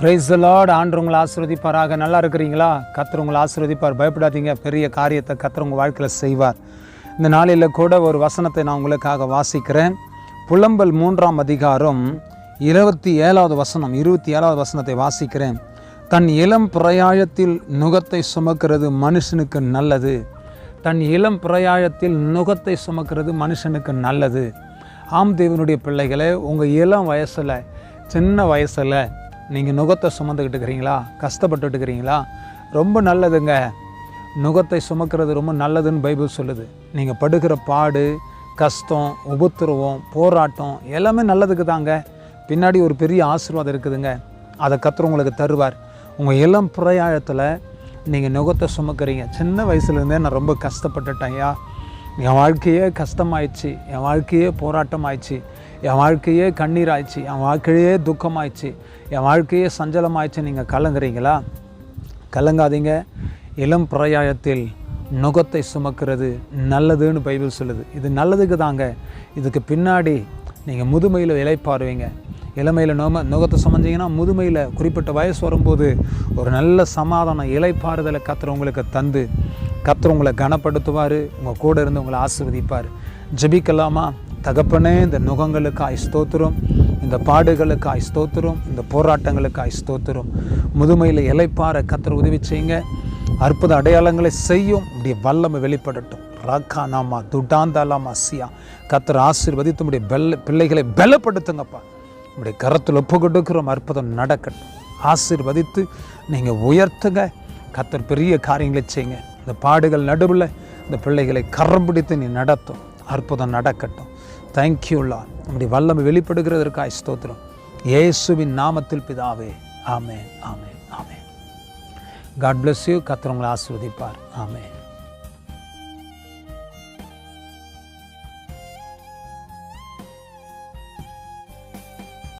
Price Lord ஆண்டு உங்களை ஆசீர்வதிப்பாராக. நல்லா இருக்கிறீங்களா? கத்தர் உங்களை ஆசீர்வதிப்பார். பயப்படாதீங்க. பெரிய காரியத்தை கத்தர் உங்கள் வாழ்க்கையில் செய்வார். இந்த நாளில் கூட ஒரு வசனத்தை நான் உங்களுக்காக வாசிக்கிறேன். புலம்பல் மூன்றாம் அதிகாரம் இருபத்தி ஏழாவது வசனம் இருபத்தி ஏழாவது வசனத்தை வாசிக்கிறேன். தன் இளம் பிரயாயத்தில் நுகத்தை சுமக்கிறது மனுஷனுக்கு நல்லது. தன் இளம் பிரயாயத்தில் நுகத்தை சுமக்கிறது மனுஷனுக்கு நல்லது. ஆம் தேவனுடைய பிள்ளைகளே உங்கள் இளம் வயசில் சின்ன வயசில் நீங்கள் நுகத்தை சுமந்துக்கிட்டு இருக்கிறீங்களா கஷ்டப்பட்டுட்டு இருக்கிறீங்களா ரொம்ப நல்லதுங்க. நுகத்தை சுமக்கிறது ரொம்ப நல்லதுன்னு பைபிள் சொல்லுது. நீங்கள் படுகிற பாடு கஷ்டம் உபத்திரவம் போராட்டம் எல்லாமே நல்லதுக்கு தாங்க. பின்னாடி ஒரு பெரிய ஆசீர்வாதம் இருக்குதுங்க. அதை கத்துற உங்களுக்கு தருவார். உங்கள் இளம் பிரயாயத்தில் நீங்கள் நுகத்தை சுமக்கிறீங்க. சின்ன வயசுலேருந்தே நான் ரொம்ப கஷ்டப்பட்டுட்டேன் ஐயா. என் வாழ்க்கையே கஷ்டமாயிடுச்சு என் வாழ்க்கையே போராட்டம் ஆயிடுச்சு என் வாழ்க்கையே கண்ணீர் ஆயிடுச்சு என் வாழ்க்கையே துக்கமாயிடுச்சு என் வாழ்க்கையே சஞ்சலமாயிடுச்சு. நீங்கள் கலங்குறீங்களா? கலங்காதீங்க. இளம் பிரயாயத்தில் நுகத்தை சுமக்கிறது நல்லதுன்னு பைபிள் சொல்லுது. இது நல்லதுக்கு தாங்க. இதுக்கு பின்னாடி நீங்கள் முதுமையில் இலைப்பாருவீங்க இளமையில் நோம நுகத்தை சுமந்தீங்கன்னா முதுமையில் குறிப்பிட்ட வயசு வரும்போது ஒரு நல்ல சமாதானம் இலைப்பாறுதலை கத்துற உங்களுக்கு தந்து கத்துற உங்களை கனப்படுத்துவார் உங்கள் கூட இருந்து உங்களை ஆசீர்வதிப்பார். ஜபிக்கலாமா? தகப்பனே இந்த நுகங்களுக்காய் ஸ்தோத்திரம் இந்த பாடுகளுக்கு ஸ்தோத்திரம் இந்த போராட்டங்களுக்கு ஸ்தோத்திரம். முதுமையில் இலைப்பார கத்தர் உதவி செய்யுங்க. அற்புத அடையாளங்களை செய்யும் உடைய வல்லமை வெளிப்படட்டும். ராக்கா நாமா துடாந்தாலாமா சியா. கத்தர் ஆசீர்வதித்து உடைய பெல்ல பிள்ளைகளை பலப்படுத்துங்கப்பா. உடைய கரத்தில் ஒப்பு கொடுக்கிறோம் அற்புதம் நடக்கட்டும். ஆசீர்வதித்து நீங்கள் உயர்த்துங்க. கத்தர் பெரிய காரியங்களை செய்யுங்க. இந்த பாடுகள் நடுவில் இந்த பிள்ளைகளை கரம் பிடித்து நீ நடத்தும் அற்புதம் நடக்கட்டும். தேங்க்யூல்லா நம்முடைய வல்லமை வெளிப்படுகிறதற்காக ஸ்தோத்திரம். இயேசுவின் நாமத்தில் பிதாவே ஆமென் ஆமென் ஆமென். காட் பிளஸ் யூ கத்திரவங்களை ஆஸ்வதிப்பார் ஆசீர்வதிப்பார்.